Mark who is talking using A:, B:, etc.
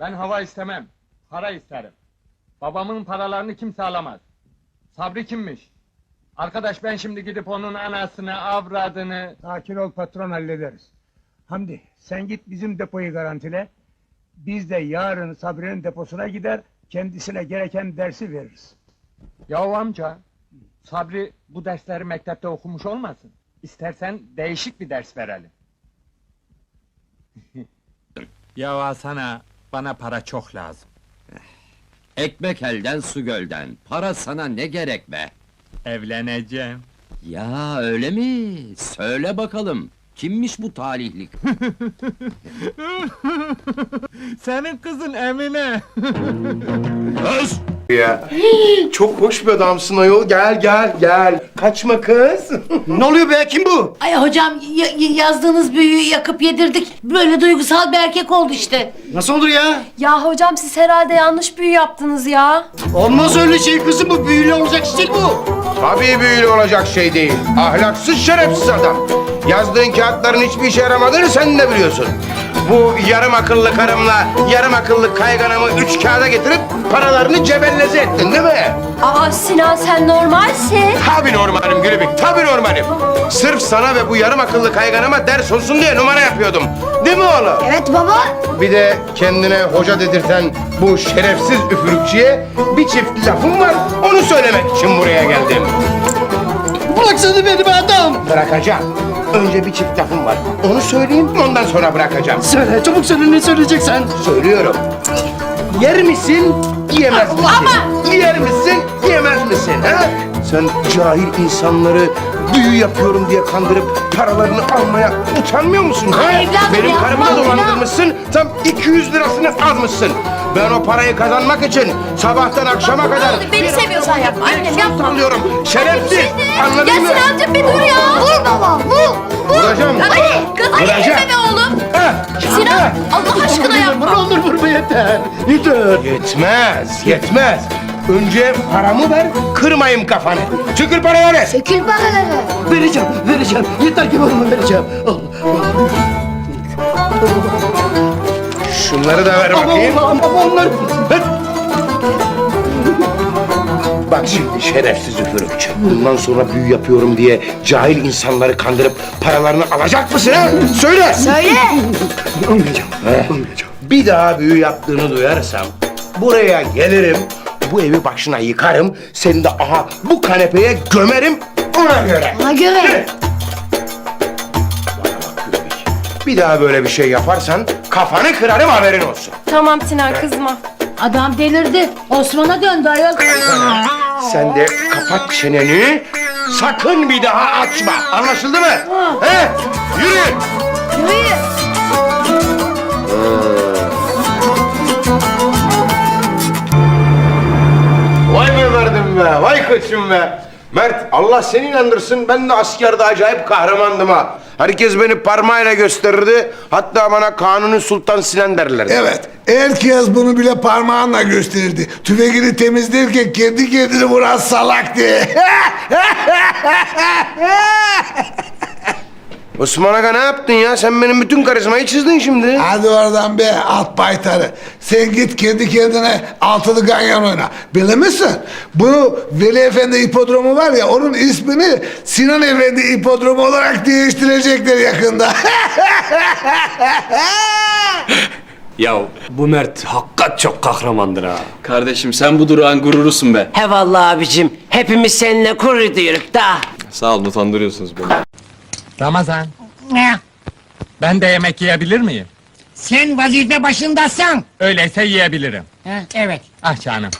A: Ben hava istemem. Para isterim. Babamın paralarını kimse alamaz. Sabri kimmiş? Arkadaş ben şimdi gidip onun anasını, avradını...
B: Sakin ol patron hallederiz. Hamdi sen git bizim depoyu garantile. Biz de yarın Sabri'nin deposuna gider kendisine gereken dersi veririz.
A: Yahu amca, Sabri bu dersleri mektepte okumuş olmasın? İstersen değişik bir ders verelim. ya sana, bana para çok lazım.
C: Ekmek elden su gölden. Para sana ne gerek be?
A: Evleneceğim.
C: Ya öyle mi? Söyle bakalım. Kimmiş bu talihlik?
A: Senin kızın Emine.
D: Öz! Ya. Çok hoş bir adamsın ayol. Gel gel gel. Kaçma kız. ne oluyor be? Kim bu?
E: Ay hocam ya- ya- yazdığınız büyüyü yakıp yedirdik. Böyle duygusal bir erkek oldu işte.
F: Nasıl olur ya?
G: Ya hocam siz herhalde yanlış büyü yaptınız ya.
F: Olmaz öyle şey kızım bu büyülü olacak şey bu.
D: Tabii büyülü olacak şey değil. Ahlaksız şerefsiz adam. Yazdığın kağıtların hiçbir işe yaramadığını sen de biliyorsun. Bu yarım akıllı karımla yarım akıllı kayganamı üç kağıda getirip paralarını cebelleze ettin değil mi?
G: Aa Sinan sen normalsin.
D: Tabii normalim Gülübük, tabii normalim. Sırf sana ve bu yarım akıllı kayganama ders olsun diye numara yapıyordum. Değil mi oğlum?
G: Evet baba.
D: Bir de kendine hoca dedirten bu şerefsiz üfürükçüye bir çift lafım var. Onu söylemek için buraya geldim.
F: Bıraksana beni be adam.
D: Bırakacağım. Önce bir çift lafım var. Onu söyleyeyim, ondan sonra bırakacağım.
F: Söyle çabuk söyle ne söyleyeceksen.
D: Söylüyorum. Yer misin, yemez misin? Yer misin, yemez misin? Ha? Sen cahil insanları büyü yapıyorum diye kandırıp paralarını almaya utanmıyor musun?
E: Ay evladım
D: Benim
E: yapma
D: karımı da
E: ya.
D: dolandırmışsın, tam 200 lirasını almışsın. Ben o parayı kazanmak için sabahtan akşama kadar...
G: Beni seviyorsan yapma. Annem yapma.
D: Sallıyorum. Şerefsiz. Anladın
G: Ya
D: mı?
G: Sinancığım bir dur ya. Vur baba vur.
D: Vuracağım.
G: Hadi kız
D: Vuracağım.
G: be oğlum.
D: Ha,
G: Sinan. Allah aşkına yapma.
F: olur vurma yeter. Yeter.
D: Yetmez, yetmez. Önce paramı ver, kırmayayım kafanı. Çıkır paraları.
G: Dökül paraları.
F: Vereceğim vereceğim. Yeter ki vurma vereceğim. Al.
D: Şunları da ver bakayım.
F: ama ama onlar. Ver.
D: Bak şimdi şerefsiz üfürükçü. Bundan sonra büyü yapıyorum diye cahil insanları kandırıp paralarını alacak mısın ha? Söyle.
G: Söyle.
F: Olmayacağım.
D: He.
F: Olmayacağım.
D: Bir daha büyü yaptığını duyarsam buraya gelirim. Bu evi başına yıkarım. Seni de aha bu kanepeye gömerim. Ona göre.
G: Ona göre.
D: Bana bak Gülbek. Bir daha böyle bir şey yaparsan kafanı kırarım haberin olsun.
G: Tamam Sinan kızma.
E: Adam delirdi. Osman'a döndü ayol.
D: Sen de kapat çeneni. Sakın bir daha açma. Anlaşıldı mı? He? Yürü.
G: Yürü.
D: Koçum be. Mert Allah seni inandırsın ben de askerde acayip kahramandım ha. Herkes beni parmağıyla gösterirdi. Hatta bana Kanuni Sultan Sinan derlerdi.
H: Evet, herkes bunu bile parmağınla gösterirdi. Tüfekini temizlerken kendi kendini vuran salak diye.
D: Osman Aga ne yaptın ya? Sen benim bütün karizmayı çizdin şimdi.
H: Hadi oradan be at baytarı. Sen git kendi kendine altılı ganyan oyna. Bilir misin? Bu Veli Efendi hipodromu var ya onun ismini Sinan Efendi hipodromu olarak değiştirecekler yakında.
I: Ya bu Mert hakikat çok kahramandır ha.
J: Kardeşim sen bu durağın gururusun be.
K: He vallahi abicim hepimiz seninle gurur duyuyoruz da.
J: Sağ olun utandırıyorsunuz beni.
A: Ramazan. Ben de yemek yiyebilir miyim?
B: Sen vazife başındasın.
A: Öyleyse yiyebilirim.
B: evet.
A: Ah canım.